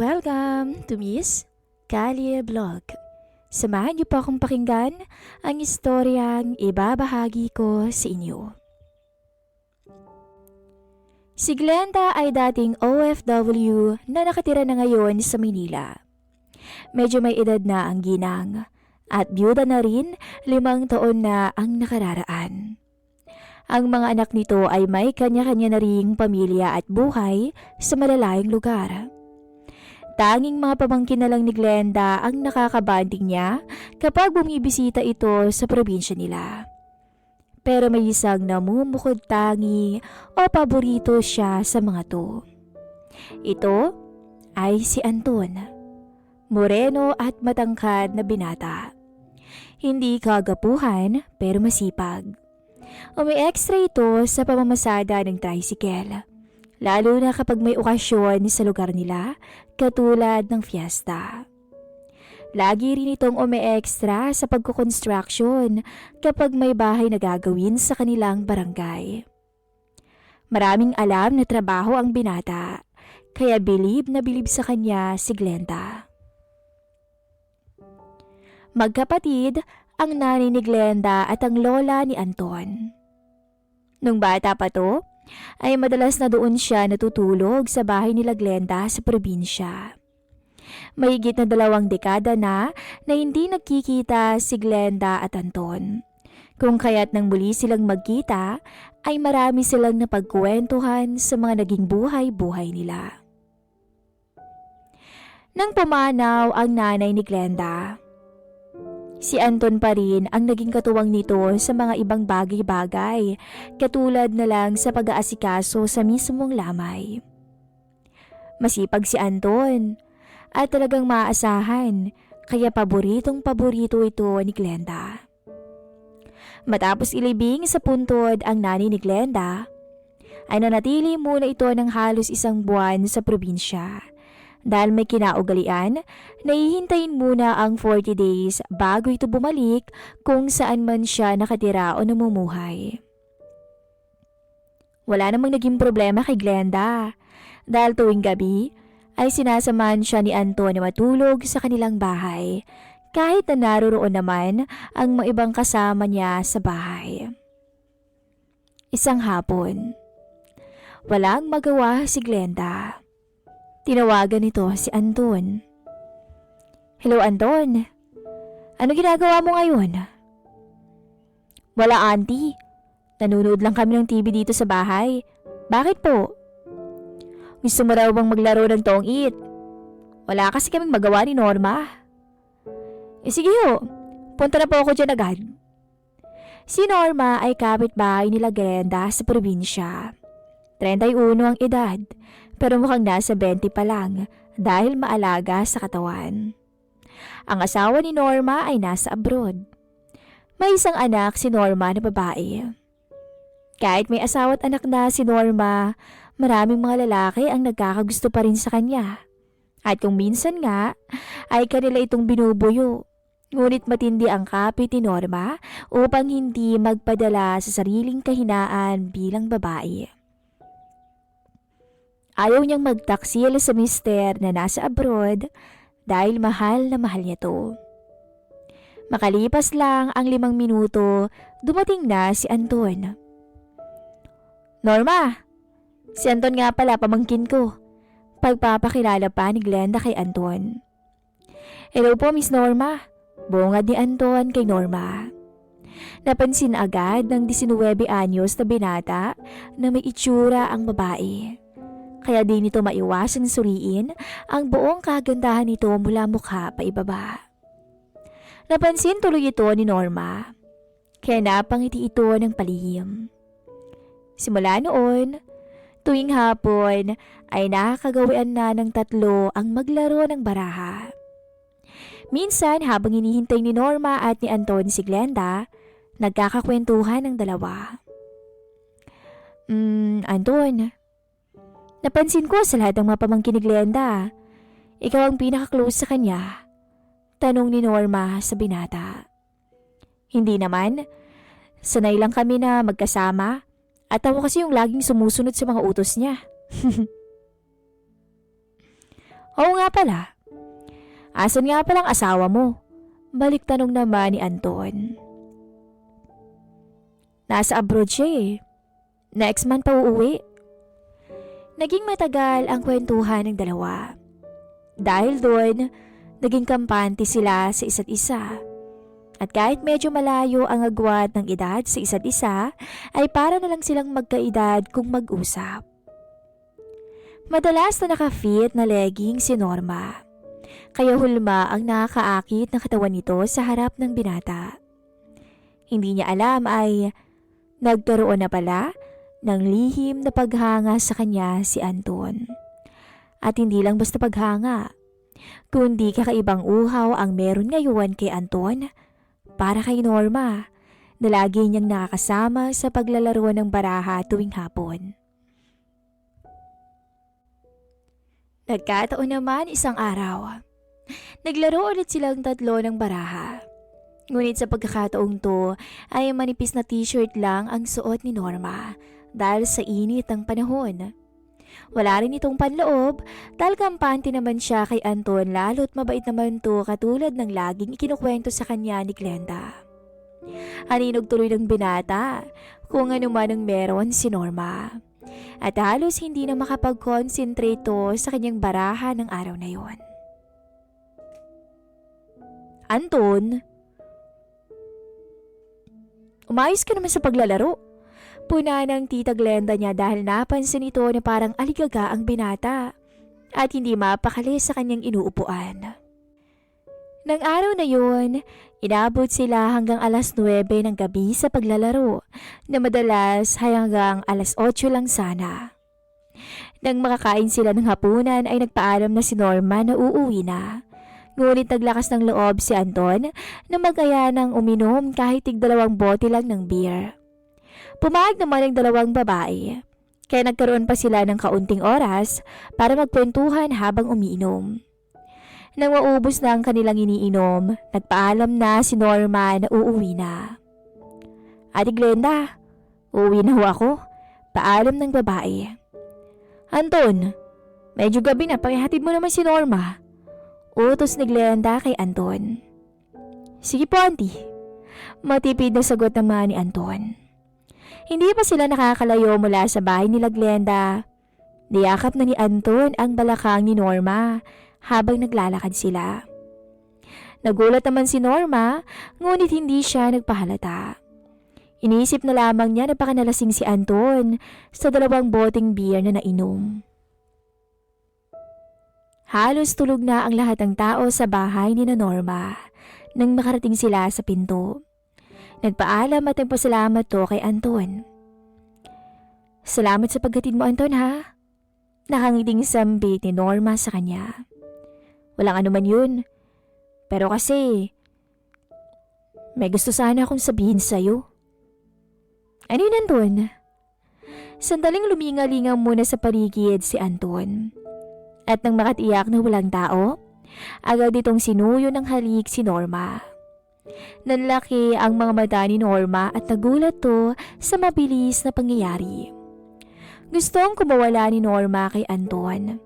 Welcome to Miss Kalye Vlog. Samahan niyo po akong pakinggan ang istoryang ibabahagi ko sa inyo. Si Glenda ay dating OFW na nakatira na ngayon sa Manila. Medyo may edad na ang ginang at byuda na rin limang taon na ang nakararaan. Ang mga anak nito ay may kanya-kanya na ring pamilya at buhay sa malalayong lugar. Tanging mga pamangkin na lang ni Glenda ang nakakabanding niya kapag bumibisita ito sa probinsya nila. Pero may isang namumukod tangi o paborito siya sa mga to. Ito ay si Anton. Moreno at matangkad na binata. Hindi kagapuhan pero masipag. Umi-extra ito sa pamamasada ng tricycle. Lalo na kapag may okasyon sa lugar nila, katulad ng fiesta. Lagi rin itong umi-extra sa pagkukonstruction kapag may bahay na gagawin sa kanilang barangay. Maraming alam na trabaho ang binata, kaya bilib na bilib sa kanya si Glenda. Magkapatid ang nanay ni Glenda at ang lola ni Anton. Nung bata pa to, ay madalas na doon siya natutulog sa bahay nila Glenda sa probinsya. Mahigit na dalawang dekada na na hindi nagkikita si Glenda at Anton. Kung kaya't nang muli silang magkita, ay marami silang napagkwentuhan sa mga naging buhay-buhay nila. Nang pumanaw ang nanay ni Glenda, Si Anton pa rin ang naging katuwang nito sa mga ibang bagay-bagay, katulad na lang sa pag-aasikaso sa mismong lamay. Masipag si Anton at talagang maaasahan, kaya paboritong paborito ito ni Glenda. Matapos ilibing sa puntod ang nani ni Glenda, ay nanatili muna ito ng halos isang buwan sa probinsya dahil may kinaugalian, naihintayin muna ang 40 days bago ito bumalik kung saan man siya nakatira o namumuhay. Wala namang naging problema kay Glenda dahil tuwing gabi ay sinasamahan siya ni Anton na matulog sa kanilang bahay kahit na naroroon naman ang mga ibang kasama niya sa bahay. Isang hapon, walang magawa si Glenda. Tinawagan nito si Anton. Hello Anton, ano ginagawa mo ngayon? Wala auntie, nanonood lang kami ng TV dito sa bahay. Bakit po? Gusto mo raw bang maglaro ng tong it? Wala kasi kaming magawa ni Norma. Eh sige ho, punta na po ako dyan agad. Si Norma ay kapitbahay nila Glenda sa probinsya. 31 ang edad pero mukhang nasa 20 pa lang dahil maalaga sa katawan. Ang asawa ni Norma ay nasa abroad. May isang anak si Norma na babae. Kahit may asawa at anak na si Norma, maraming mga lalaki ang nagkakagusto pa rin sa kanya. At kung minsan nga, ay kanila itong binubuyo. Ngunit matindi ang kapit ni Norma upang hindi magpadala sa sariling kahinaan bilang babae. Ayaw niyang magtaksil sa mister na nasa abroad dahil mahal na mahal niya to. Makalipas lang ang limang minuto, dumating na si Anton. Norma, si Anton nga pala pamangkin ko. Pagpapakilala pa ni Glenda kay Anton. Hello po, Miss Norma. Bungad ni Anton kay Norma. Napansin agad ng 19 anyos na binata na may itsura ang babae. Kaya di nito maiwasang suriin ang buong kagandahan nito mula mukha pa ibaba. Napansin tuloy ito ni Norma. Kaya napangiti ito ng palihim. Simula noon, tuwing hapon ay nakakagawian na ng tatlo ang maglaro ng baraha. Minsan habang hinihintay ni Norma at ni Anton si Glenda, nagkakakwentuhan ng dalawa. Hmm, Anton, Napansin ko sa lahat ng mga pamangkin ni Glenda. Ikaw ang pinaka-close sa kanya. Tanong ni Norma sa binata. Hindi naman. Sanay lang kami na magkasama at ako kasi yung laging sumusunod sa mga utos niya. Oo nga pala. Asan nga palang asawa mo? Balik tanong naman ni Anton. Nasa abroad siya eh. Next month pa uuwi. Naging matagal ang kwentuhan ng dalawa. Dahil doon, naging kampante sila sa isa't isa. At kahit medyo malayo ang agwat ng edad sa isa't isa, ay para na lang silang magkaedad kung mag-usap. Madalas na naka-fit na legging si Norma. Kaya hulma ang nakakaakit na katawan nito sa harap ng binata. Hindi niya alam ay nagkaroon na pala ng lihim na paghanga sa kanya si Anton. At hindi lang basta paghanga, kundi kakaibang uhaw ang meron ngayon kay Anton para kay Norma na lagi niyang nakakasama sa paglalaro ng baraha tuwing hapon. Nagkataon naman isang araw. Naglaro ulit silang tatlo ng baraha. Ngunit sa pagkakataong to ay manipis na t-shirt lang ang suot ni Norma dahil sa init ng panahon. Wala rin itong panloob dahil kampante naman siya kay Anton lalo't mabait naman to katulad ng laging ikinukwento sa kanya ni Glenda. Haninog tuloy ng binata kung ano man ang meron si Norma. At halos hindi na makapag-concentrate to sa kanyang baraha ng araw na yon. Anton, umayos ka naman sa paglalaro. Puna ng tita Glenda niya dahil napansin ito na parang aligaga ang binata at hindi mapakali sa kanyang inuupuan. Nang araw na yun, inabot sila hanggang alas 9 ng gabi sa paglalaro na madalas hanggang alas 8 lang sana. Nang makakain sila ng hapunan ay nagpaalam na si Norma na uuwi na. Ngunit naglakas ng loob si Anton na magaya ng uminom kahit tig dalawang bote lang ng beer. Pumayag naman ang dalawang babae. Kaya nagkaroon pa sila ng kaunting oras para magkwentuhan habang umiinom. Nang maubos na ang kanilang iniinom, nagpaalam na si Norma na uuwi na. Ate Glenda, uuwi na ho ako. Paalam ng babae. Anton, medyo gabi na, pakihatid mo naman si Norma. Utos ni Glenda kay Anton. Sige po, auntie. Matipid na sagot naman ni Anton. Hindi pa sila nakakalayo mula sa bahay nila Glenda. Niyakap na ni Anton ang balakang ni Norma habang naglalakad sila. Nagulat naman si Norma, ngunit hindi siya nagpahalata. Iniisip na lamang niya na baka nalasing si Anton sa dalawang boteng beer na nainom. Halos tulog na ang lahat ng tao sa bahay ni na Norma nang makarating sila sa pinto. Nagpaalam at nagpasalamat to kay Anton. Salamat sa paghatid mo Anton ha. Nakangiting sambit ni Norma sa kanya. Walang anuman yun. Pero kasi, may gusto sana akong sabihin sa'yo. Ano yun Anton? Sandaling lumingalingaw muna sa paligid si Anton. At nang makatiyak na walang tao, agad itong sinuyo ng halik si Norma. Nanlaki ang mga mata ni Norma at nagulat to sa mabilis na pangyayari. Gustong kumawala ni Norma kay Anton.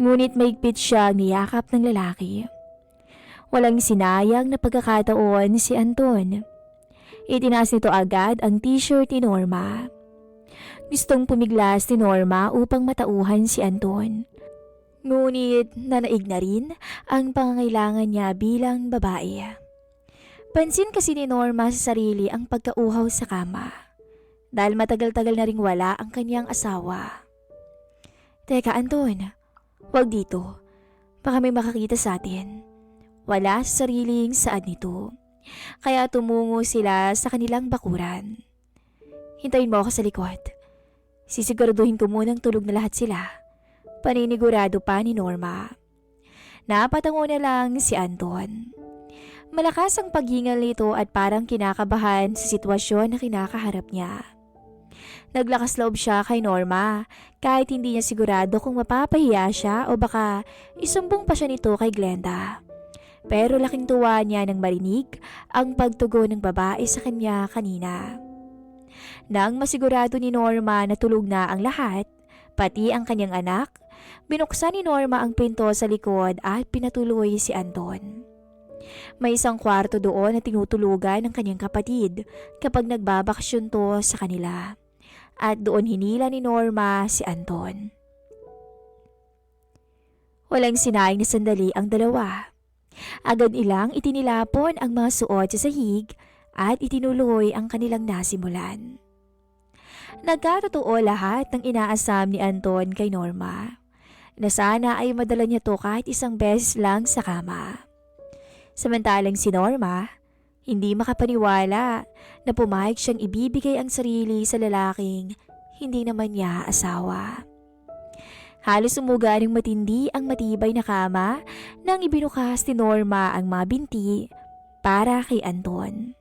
Ngunit maigpit siya niyakap ng lalaki. Walang sinayang na pagkakataon si Anton. Itinaas nito agad ang t-shirt ni Norma. Gustong pumiglas ni Norma upang matauhan si Anton. Ngunit nanaig na rin ang pangangailangan niya bilang babae. Pansin kasi ni Norma sa sarili ang pagkauhaw sa kama dahil matagal-tagal na ring wala ang kanyang asawa. Teka Anton, wag dito. Baka may makakita sa atin. Wala sa sariling saad nito. Kaya tumungo sila sa kanilang bakuran. Hintayin mo ako sa likod. Sisiguraduhin ko munang tulog na lahat sila. Paninigurado pa ni Norma. Napatango na lang si Anton. Malakas ang paghingal nito at parang kinakabahan sa sitwasyon na kinakaharap niya. Naglakas loob siya kay Norma kahit hindi niya sigurado kung mapapahiya siya o baka isumbong pa siya nito kay Glenda. Pero laking tuwa niya nang marinig ang pagtugon ng babae sa kanya kanina. Nang masigurado ni Norma na tulog na ang lahat, pati ang kanyang anak, binuksan ni Norma ang pinto sa likod at pinatuloy si Anton. May isang kwarto doon na tinutulugan ng kanyang kapatid kapag nagbabakasyon to sa kanila. At doon hinila ni Norma si Anton. Walang sinayang na sandali ang dalawa. Agad ilang itinilapon ang mga suot sa sahig at itinuloy ang kanilang nasimulan. Nagkatotoo lahat ng inaasam ni Anton kay Norma na sana ay madala niya to kahit isang beses lang sa kama. Samantalang si Norma, hindi makapaniwala na pumayag siyang ibibigay ang sarili sa lalaking hindi naman niya asawa. Halos umuga ng matindi ang matibay na kama nang ibinukas ni Norma ang mga para kay Anton.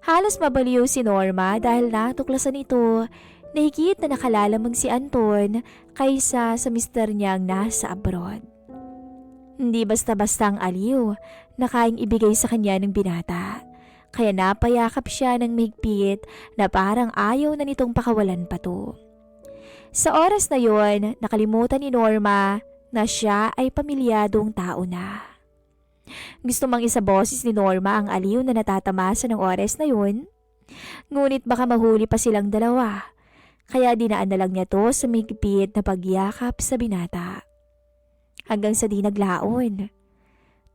Halos mabaliw si Norma dahil natuklasan ito na higit na nakalalamang si Anton kaysa sa mister niyang nasa abroad. Hindi basta-basta ang aliw na kayang ibigay sa kanya ng binata. Kaya napayakap siya ng mahigpit na parang ayaw na nitong pakawalan pa to. Sa oras na yon, nakalimutan ni Norma na siya ay pamilyadong tao na. Gusto mang isa boses ni Norma ang aliw na natatamasa ng oras na yun. Ngunit baka mahuli pa silang dalawa. Kaya dinaan na lang niya to sa migpit na pagyakap sa binata. Hanggang sa di naglaon.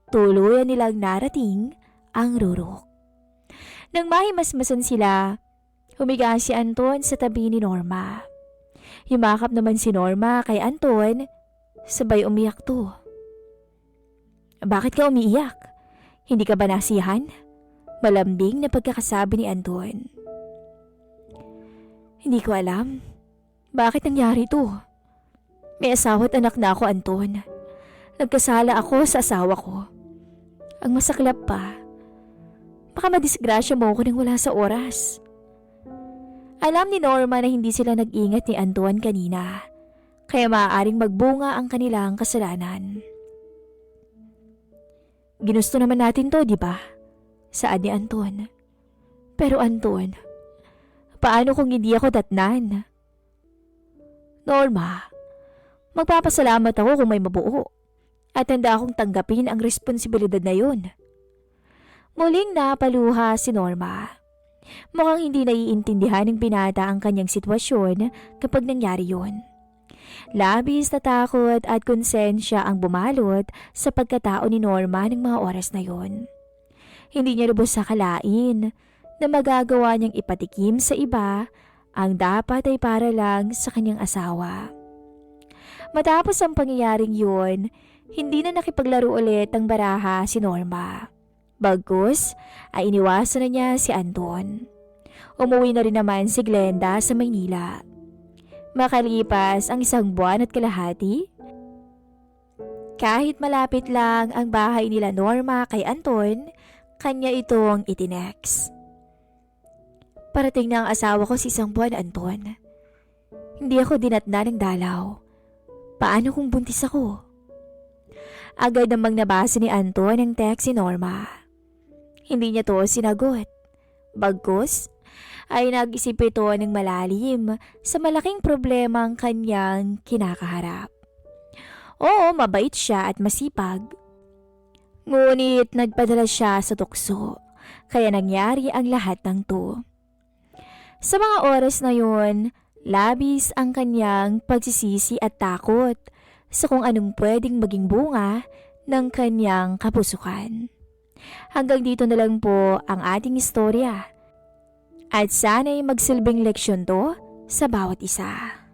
Tuluyan nilang narating ang rurok. Nang mahimasmasan sila, humiga si Anton sa tabi ni Norma. Yumakap naman si Norma kay Anton, sabay umiyak to. Bakit ka umiiyak? Hindi ka ba nasihan? Malambing na pagkakasabi ni Anton. Hindi ko alam. Bakit nangyari to? May asawa anak na ako, Anton. Nagkasala ako sa asawa ko. Ang masaklap pa, baka madisgrasya mo ako nang wala sa oras. Alam ni Norma na hindi sila nag-ingat ni Anton kanina, kaya maaaring magbunga ang kanilang kasalanan. Ginusto naman natin to, di ba? Saan ni Anton? Pero Anton, paano kung hindi ako datnan? Norma, magpapasalamat ako kung may mabuo at handa akong tanggapin ang responsibilidad na yun. Muling napaluha si Norma. Mukhang hindi naiintindihan ng binata ang kanyang sitwasyon kapag nangyari yun. Labis na takot at konsensya ang bumalot sa pagkatao ni Norma ng mga oras na yon. Hindi niya lubos sa kalain na magagawa niyang ipatikim sa iba ang dapat ay para lang sa kanyang asawa. Matapos ang pangyayaring yun, hindi na nakipaglaro ulit ang baraha si Norma. Bagkus ay iniwasan na niya si Anton. Umuwi na rin naman si Glenda sa Maynila. Makalipas ang isang buwan at kalahati, kahit malapit lang ang bahay nila Norma kay Anton, kanya itong itinex. Parating na ang asawa ko sa isang buwan, Anton. Hindi ako dinatna ng dalaw. Paano kung buntis ako? Agad namang nabasa ni Anton ang text si Norma. Hindi niya to sinagot. Bagkus, ay nag-isip ito ng malalim sa malaking problema ang kanyang kinakaharap. Oo, mabait siya at masipag. Ngunit nagpadala siya sa tukso, kaya nangyari ang lahat ng to. Sa mga oras na yun, labis ang kanyang pagsisisi at takot sa kung anong pwedeng maging bunga ng kanyang kapusukan. Hanggang dito na lang po ang ating istorya at sana'y magsilbing leksyon to sa bawat isa.